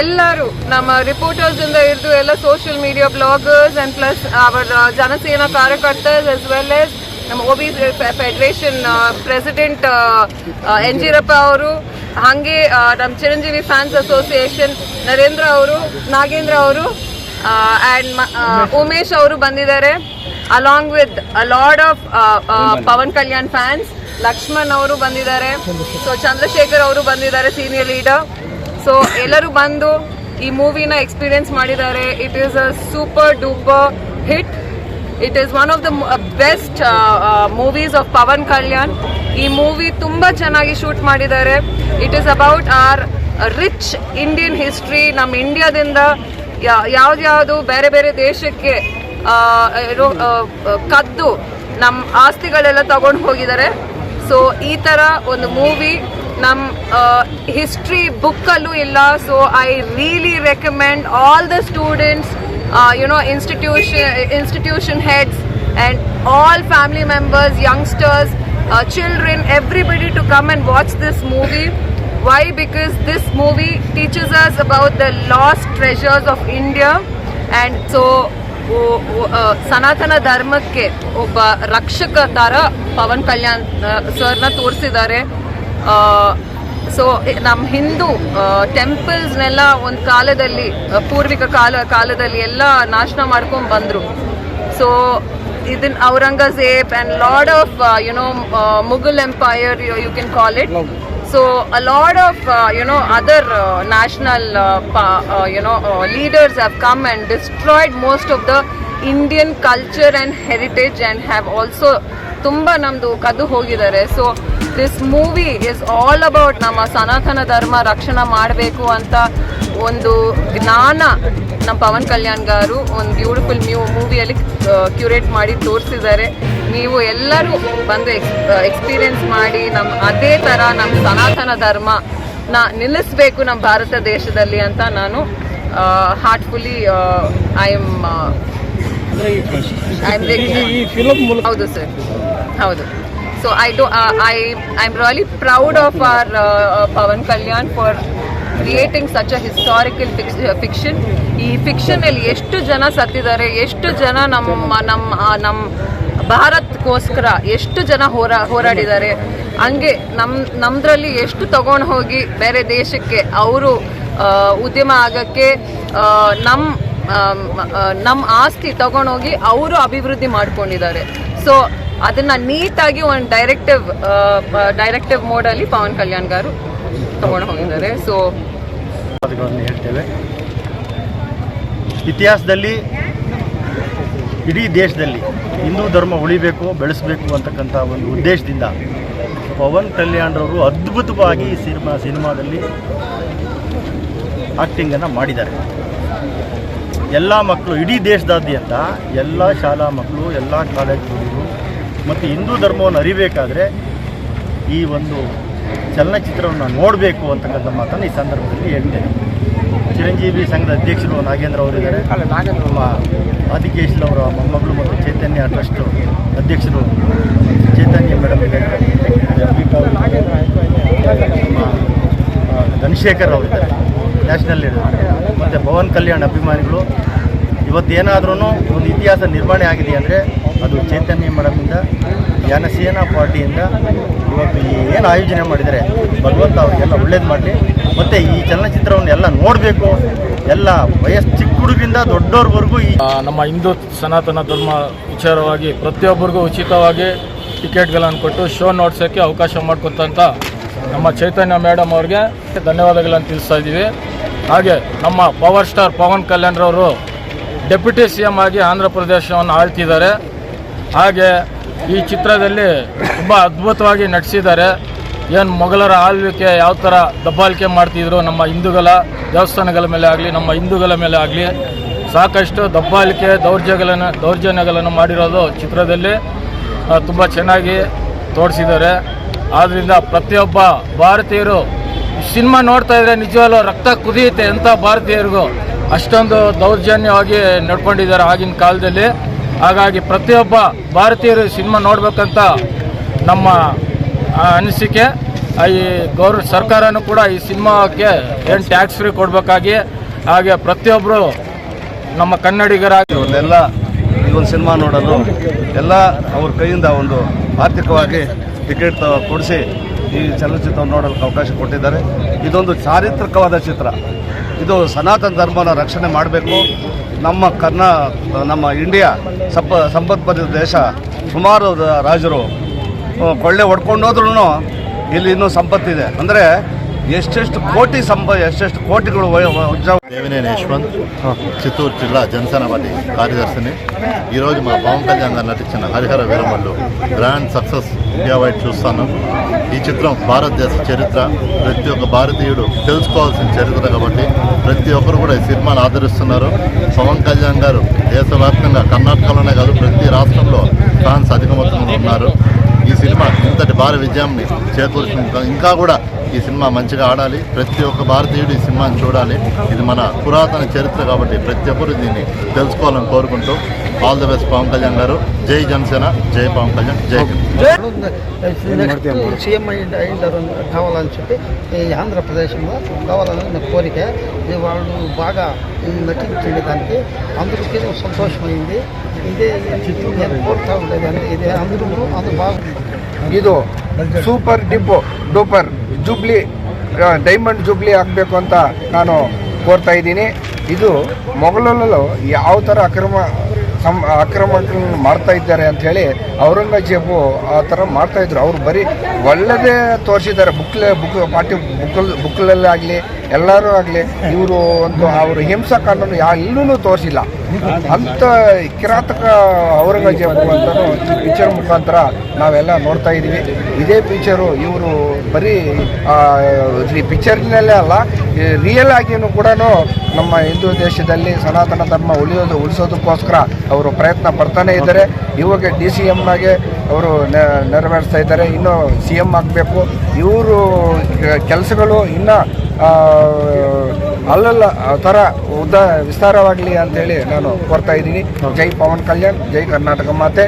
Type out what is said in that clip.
ಎಲ್ಲರೂ ನಮ್ಮ ರಿಪೋರ್ಟರ್ಸ್ ಇಂದ ಹಿಡಿದು ಎಲ್ಲ social media bloggers and plus ಅವರ ಜನಸೇನಾ ಕಾರ್ಯಕರ್ತರ್ಸ್ ಎಸ್ ವೆಲ್ ಎಸ್ ನಮ್ಮ O B federation president N Jirappa ಅವರು, ಹಾಗೆ ನಮ್ಮ ಚಿರಂಜೀವಿ ಫ್ಯಾನ್ಸ್ ಅಸೋಸಿಯೇಷನ್ ನರೇಂದ್ರ ಅವರು, ನಾಗೇಂದ್ರ ಅವರು ಅಂಡ್ ಉಮೇಶ್ ಅವರು ಬಂದಿದ್ದಾರೆ along with a lord of Pawan Kalyan fans Lakshman ಅವರು ಬಂದಿದ್ದಾರೆ ಸೊ ಚಂದ್ರಶೇಖರ್ ಅವರು ಬಂದಿದ್ದಾರೆ ಸೀನಿಯರ್ ಲೀಡರ್ ಸೊ ಎಲ್ಲರೂ ಬಂದು ಈ ಮೂವಿನ ಎಕ್ಸ್ಪೀರಿಯನ್ಸ್ ಮಾಡಿದ್ದಾರೆ. It is a super duper hit it is one of the best movies of Pawan Kalyan ಈ ಮೂವಿ ತುಂಬ ಚೆನ್ನಾಗಿ ಶೂಟ್ ಮಾಡಿದ್ದಾರೆ. It is about our rich Indian history ನಮ್ಮ ಇಂಡಿಯಾದಿಂದ ಯಾವ್ದ್ಯಾವುದು ಬೇರೆ ಬೇರೆ ದೇಶಕ್ಕೆ ಕದ್ದು ನಮ್ಮ ಆಸ್ತಿಗಳೆಲ್ಲ ತಗೊಂಡು ಹೋಗಿದ್ದಾರೆ. ಸೊ ಈ ಥರ ಒಂದು ಮೂವಿ ನಮ್ಮ ಹಿಸ್ಟ್ರಿ ಬುಕ್ಕಲ್ಲೂ ಇಲ್ಲ. So I really recommend all the students you know institution institution heads and all family members youngsters children everybody to come and watch this movie why because this movie teaches us about the lost treasures of India and so Sanatana ಧರ್ಮಕ್ಕೆ ಒಬ್ಬ ರಕ್ಷಕ ತರ ಪವನ್ ಕಲ್ಯಾಣ್ ಸರ್ನ ತೋರಿಸಿದ್ದಾರೆ. So ನಮ್ಮ ಹಿಂದೂ ಟೆಂಪಲ್ಸ್ನೆಲ್ಲ ಒಂದು ಕಾಲದಲ್ಲಿ ಪೂರ್ವಿಕ ಕಾಲ, ಕಾಲದಲ್ಲಿ ಎಲ್ಲ ನಾಶನ ಮಾಡ್ಕೊಂಡು ಬಂದರು. ಸೊ ಇದನ್ Aurangzeb and lord of you know Mughal empire you can call it so uh lot of you know other national you know leaders have come and destroyed most of the Indian culture and heritage and have also ತುಂಬ ನಮ್ಮದು ಕದ್ದು ಹೋಗಿದ್ದಾರೆ so this movie is all about ನಮ್ಮ ಸನಾತನ ಧರ್ಮ ರಕ್ಷಣೆ ಮಾಡಬೇಕು ಅಂತ ಒಂದು ಜ್ಞಾನ ನಮ್ಮ ಪವನ್ ಕಲ್ಯಾಣ್ ಗಾರು ಒಂದು ಬ್ಯೂಟಿಫುಲ್ ಮ್ಯೂ ಮೂವಿಯಲ್ಲಿ ಕ್ಯೂರೇಟ್ ಮಾಡಿ ತೋರಿಸಿದ್ದಾರೆ. ನೀವು ಎಲ್ಲರೂ ಬಂದು ಎಕ್ಸ್ಪೀರಿಯೆನ್ಸ್ ಮಾಡಿ ನಮ್ಮ ಅದೇ ಥರ ನಮ್ಮ ಸನಾತನ ಧರ್ಮ ನ ನಿಲ್ಲಿಸಬೇಕು ನಮ್ಮ ಭಾರತ ದೇಶದಲ್ಲಿ ಅಂತ ನಾನು heartfully I am I am ಹೌದು ಸರ್. ಹೌದು. So I do I I'm really proud proud of uh, Pawan Kalyan for creating such a historical fiction ಈ ಫಿಕ್ಷನಲ್ಲಿ ಎಷ್ಟು ಜನ ಸತ್ತಿದ್ದಾರೆ ಎಷ್ಟು ಜನ ನಮ್ಮ ನಮ್ಮ ನಮ್ಮ ಭಾರತ್ಗೋಸ್ಕರ ಎಷ್ಟು ಜನ ಹೋರಾ ಹೋರಾಡಿದ್ದಾರೆ. ಹಂಗೆ ನಮ್ಮ ನಮ್ದ್ರಲ್ಲಿ ಎಷ್ಟು ತಗೊಂಡು ಹೋಗಿ ಬೇರೆ ದೇಶಕ್ಕೆ ಅವರು ಉದ್ಯಮ ಆಗಕ್ಕೆ ಆ, ನಮ್ ಆಮ್, ಆ, ನಮ್ಮ ಆಸ್ತಿ ತಗೊಂಡೋಗಿ ಅವರು ಅಭಿವೃದ್ಧಿ ಮಾಡ್ಕೊಂಡಿದ್ದಾರೆ. ಸೊ ಅದನ್ನ ನೀಟಾಗಿ ಒಂದು ಡೈರೆಕ್ಟಿವ್ ಡೈರೆಕ್ಟಿವ್ ಮೋಡಲ್ಲಿ ಪವನ್ ಕಲ್ಯಾಣ್ ಗಾರು ತಗೊಂಡು ಹೋಗಿದ್ದಾರೆ. ಸೊ ಹೇಳ್ತೇವೆ. ಇತಿಹಾಸದಲ್ಲಿ, ಇಡೀ ದೇಶದಲ್ಲಿ ಹಿಂದೂ ಧರ್ಮ ಉಳಿಬೇಕು, ಬೆಳೆಸಬೇಕು ಅಂತಕ್ಕಂಥ ಒಂದು ಉದ್ದೇಶದಿಂದ ಪವನ್ ಕಲ್ಯಾಣ್ರವರು ಅದ್ಭುತವಾಗಿ ಸಿನಿಮಾ, ಸಿನಿಮಾದಲ್ಲಿ ಆ್ಯಕ್ಟಿಂಗನ್ನು ಮಾಡಿದ್ದಾರೆ. ಎಲ್ಲ ಮಕ್ಕಳು ಇಡೀ ದೇಶದಾದ್ಯಂತ ಎಲ್ಲ ಶಾಲಾ ಮಕ್ಕಳು, ಎಲ್ಲ ಕಾಲೇಜ್ ಹುಡುಗರು ಮತ್ತು ಹಿಂದೂ ಧರ್ಮವನ್ನು ಅರಿಬೇಕಾದ್ರೆ ಈ ಒಂದು ಚಲನಚಿತ್ರವನ್ನು ನೋಡಬೇಕು ಅಂತಕ್ಕಂಥ ಮಾತನ್ನು ಈ ಸಂದರ್ಭದಲ್ಲಿ ಹೇಳ್ತೇನೆ. ಚಿರಂಜೀವಿ ಸಂಘದ ಅಧ್ಯಕ್ಷರು ನಾಗೇಂದ್ರ ಅವರಿದ್ದಾರೆ ನಮ್ಮ ಆದಿಕೇಶಲ್ ಅವರ ಮೊಮ್ಮಗಳು ಮತ್ತು ಚೈತನ್ಯ ಟ್ರಸ್ಟ್ ಅಧ್ಯಕ್ಷರು ಚೈತನ್ಯ ಮೇಡಮ್ ಇದ್ದಾರೆ. ನಮ್ಮ ಧನಶೇಖರ್ ಅವರಿದ್ದಾರೆ ನ್ಯಾಷನಲ್ ಮತ್ತು ಪವನ್ ಕಲ್ಯಾಣ್ ಅಭಿಮಾನಿಗಳು ಇವತ್ತೇನಾದ್ರೂ ಒಂದು ಇತಿಹಾಸ ನಿರ್ಮಾಣ ಆಗಿದೆ ಅಂದರೆ ಅದು ಚೈತನ್ಯ ಮೇಡಮಿಂದ ಜನಸೇನಾ ಪಾರ್ಟಿಯಿಂದ ಇವತ್ತು ಏನು ಆಯೋಜನೆ ಮಾಡಿದರೆ ಭಗವಂತ ಅವರಿಗೆಲ್ಲ ಒಳ್ಳೇದು ಮಾಡಲಿ. ಮತ್ತು ಈ ಚಲನಚಿತ್ರವನ್ನು ಎಲ್ಲ ನೋಡಬೇಕು. ಎಲ್ಲ ವಯಸ್ಸು ಚಿಕ್ಕ ಹುಡುಗರಿಂದ ದೊಡ್ಡವ್ರವರೆಗೂ ಈ ನಮ್ಮ ಹಿಂದೂ ಸನಾತನ ಧರ್ಮ ವಿಚಾರವಾಗಿ ಪ್ರತಿಯೊಬ್ಬರಿಗೂ ಉಚಿತವಾಗಿ ಟಿಕೆಟ್ಗಳನ್ನು ಕೊಟ್ಟು ಶೋ ನೋಡ್ಸೋಕ್ಕೆ ಅವಕಾಶ ಮಾಡಿಕೊಟ್ಟಂಥ ನಮ್ಮ ಚೈತನ್ಯ ಮೇಡಮ್ ಅವ್ರಿಗೆ ಧನ್ಯವಾದಗಳನ್ನು ತಿಳಿಸ್ತಾ ಇದ್ದೀವಿ. ಹಾಗೆ ನಮ್ಮ ಪವರ್ ಸ್ಟಾರ್ ಪವನ್ ಕಲ್ಯಾಣ್ರವರು ಡೆಪ್ಯೂಟಿ ಸಿ ಎಂ ಆಗಿ ಆಂಧ್ರ ಪ್ರದೇಶವನ್ನು ಆಳ್ತಿದ್ದಾರೆ. ಹಾಗೆ ಈ ಚಿತ್ರದಲ್ಲಿ ತುಂಬ ಅದ್ಭುತವಾಗಿ ನಟಿಸಿದ್ದಾರೆ. ಏನು ಮೊಘಲರ ಆಳ್ವಿಕೆ ಯಾವ ಥರ ದಬ್ಬಾಳಿಕೆ ಮಾಡ್ತಿದ್ರು ನಮ್ಮ ಹಿಂದೂಗಳ ದೇವಸ್ಥಾನಗಳ ಮೇಲೆ ಆಗಲಿ, ನಮ್ಮ ಹಿಂದೂಗಳ ಮೇಲೆ ಆಗಲಿ, ಸಾಕಷ್ಟು ದಬ್ಬಾಳಿಕೆ ದೌರ್ಜನ್ಯಗಳನ್ನು ದೌರ್ಜನ್ಯಗಳನ್ನು ಮಾಡಿರೋದು ಚಿತ್ರದಲ್ಲಿ ತುಂಬ ಚೆನ್ನಾಗಿ ತೋರಿಸಿದ್ದಾರೆ. ಆದ್ದರಿಂದ ಪ್ರತಿಯೊಬ್ಬ ಭಾರತೀಯರು ಸಿನಿಮಾ ನೋಡ್ತಾ ಇದ್ರೆ ನಿಜವಾಗ್ಲೂ ರಕ್ತ ಕುದಿಯುತ್ತೆ ಎಂಥ ಭಾರತೀಯರಿಗೂ ಅಷ್ಟೊಂದು ದೌರ್ಜನ್ಯವಾಗಿ ನಡ್ಕೊಂಡಿದ್ದಾರೆ ಆಗಿನ ಕಾಲದಲ್ಲಿ. ಹಾಗಾಗಿ ಪ್ರತಿಯೊಬ್ಬ ಭಾರತೀಯರು ಸಿನಿಮಾ ನೋಡ್ಬೇಕಂತ ನಮ್ಮ ಅನಿಸಿಕೆ. ಈ ಗೌರ್, ಸರ್ಕಾರನೂ ಕೂಡ ಈ ಸಿನಿಮಾಕ್ಕೆ ಏನು ಟ್ಯಾಕ್ಸ್ ಫ್ರೀ ಕೊಡಬೇಕಾಗಿ, ಹಾಗೆ ಪ್ರತಿಯೊಬ್ಬರು ನಮ್ಮ ಕನ್ನಡಿಗರಾಗಿ ಎಲ್ಲ ಈ ಒಂದು ಸಿನಿಮಾ ನೋಡಲು ಎಲ್ಲ ಅವ್ರ ಕೈಯಿಂದ ಒಂದು ಆರ್ಥಿಕವಾಗಿ ಟಿಕೆಟ್ ಕೊಡಿಸಿ ಈ ಚಲನಚಿತ್ರವನ್ನು ನೋಡಲು ಅವಕಾಶ ಕೊಟ್ಟಿದ್ದಾರೆ. ಇದೊಂದು ಚಾರಿತ್ರಿಕವಾದ ಚಿತ್ರ. ಇದು ಸನಾತನ ಧರ್ಮನ ರಕ್ಷಣೆ ಮಾಡಬೇಕು. ನಮ್ಮ ಕರ್ನಾ, ನಮ್ಮ ಇಂಡಿಯಾ ಸಪ್ಪ ಸಂಪತ್ಪದ ದೇಶ ಸುಮಾರು ರಾಜರು ಕೊಳ್ಳೆ ಹೊಡ್ಕೊಂಡು ಹೋದ್ರೂ ಇಲ್ಲಿ ಇನ್ನೂ ಸಂಪತ್ತಿದೆ. ಅಂದರೆ ಎಷ್ಟೆಷ್ಟು ಕೋಟಿ ಸಂಪ ಎಷ್ಟೆಷ್ಟು ಕೋಟಿಗಳು ವೈ- ವ- ಉಜ್ಜ దేవినేని యశ్వంత్ చిత్తూరు జిల్లా జనసేన పార్టీ కార్యదర్శిని ఈరోజు మా పవన్ కళ్యాణ్ గారు నటించిన Hari Hara Veera Mallu grand success India wide చూస్తాను ఈ చిత్రం భారతదేశ చరిత్ర ప్రతి ఒక్క భారతీయుడు తెలుసుకోవాల్సిన చరిత్ర కాబట్టి ప్రతి ఒక్కరు కూడా ఈ సినిమాను ఆదరిస్తున్నారు పవన్ కళ్యాణ్ గారు దేశవ్యాప్తంగా కర్ణాటకలోనే కాదు ప్రతి రాష్ట్రంలో ఫ్యాన్స్ అధిక మొత్తంలో ఉన్నారు ఈ సినిమా ఇంతటి భారీ విజయాన్ని చేకూర్చుకుంటాం ఇంకా కూడా ఈ సినిమా మంచిగా ఆడాలి. ప్రతి ఒక్క భారతీయుడు ఈ సినిమాని చూడాలి. ఇది మన పురాతన చరిత్ర కాబట్టి ప్రతి ఒక్కరు దీన్ని తెలుసుకోవాలని కోరుకుంటూ all the best Pawan Kalyan garu. Jai Janasena జై పవన్ కళ్యాణ్ జై సీఎం అయ్యారు కావాలని చెప్పి ఈ ఆంధ్రప్రదేశ్లో కావాలని కోరిక. వాళ్ళు బాగా నటించింది దానికి అందరికీ సంతోషమైంది. ఇదే కోరుతా ఉండేది ఇదే అందరూ అందరూ బాగుంది ఇదో సూపర్ డిపో డూపర్. ಜೂಬ್ಲಿ ಡೈಮಂಡ್ ಜೂಬ್ಲಿ ಆಗಬೇಕು ಅಂತ ನಾನು ಕೋರ್ತಾ ಇದ್ದೀನಿ. ಇದು ಮೊಘಲಲ್ಲೂ ಯಾವ ಥರ ಅಕ್ರಮ, ಸಂ, ಅಕ್ರಮಗಳನ್ನು ಮಾಡ್ತಾ ಇದ್ದಾರೆ ಅಂಥೇಳಿ ಔರಂಗಜೇಬು ಆ ಥರ ಮಾಡ್ತಾ ಇದ್ರು. ಅವರು ಬರೀ ಒಳ್ಳೆದೇ ತೋರಿಸಿದ್ದಾರೆ. ಬುಕ್ಲೆ, ಬುಕ್, ಪಾಠ್ಯ ಬುಕ್ಕಲ್ ಬುಕ್ಲಲ್ಲೇ ಆಗಲಿ ಎಲ್ಲರೂ ಆಗಲಿ, ಇವರು ಒಂದು, ಅವರು ಹಿಂಸಾ ಕಾಂಡನ್ನು ಎಲ್ಲೂ ತೋರಿಸಿಲ್ಲ. ಅಂಥ ಕಿರಾತಕ ಔರಂಗಜೇಬು ಅಂತ ಈ ಪಿಕ್ಚರ್ ಮುಖಾಂತರ ನಾವೆಲ್ಲ ನೋಡ್ತಾ ಇದ್ದೀವಿ. ಇದೇ ಪಿಕ್ಚರು ಇವರು ಬರೀ ಈ ಪಿಕ್ಚರ್ನಲ್ಲೇ ಅಲ್ಲ ರಿಯಲ್ ಆಗಿಯೂ ಕೂಡ ನಮ್ಮ ಹಿಂದೂ ದೇಶದಲ್ಲಿ ಸನಾತನ ಧರ್ಮ ಉಳಿಯೋದು, ಉಳಿಸೋದಕ್ಕೋಸ್ಕರ ಅವರು ಪ್ರಯತ್ನ ಪಡ್ತಾನೆ ಇದ್ದಾರೆ. ಇವಾಗ ಡಿ ಸಿ ಎಮ್ನಾಗೆ ಅವರು ನೆರವೇರಿಸ್ತಾ ಇದ್ದಾರೆ. ಇನ್ನೂ ಸಿ ಎಂ ಆಗಬೇಕು. ಇವರು ಕೆಲಸಗಳು ಇನ್ನೂ ಅಲ್ಲಲ್ಲ ಆ ಥರ ಉದ್ದ ವಿಸ್ತಾರವಾಗಲಿ ಅಂತೇಳಿ ನಾನು ಕೊಡ್ತಾ ಇದ್ದೀನಿ. ಜೈ ಪವನ್ ಕಲ್ಯಾಣ್ ಜೈ ಕರ್ನಾಟಕ ಮಾತೆ.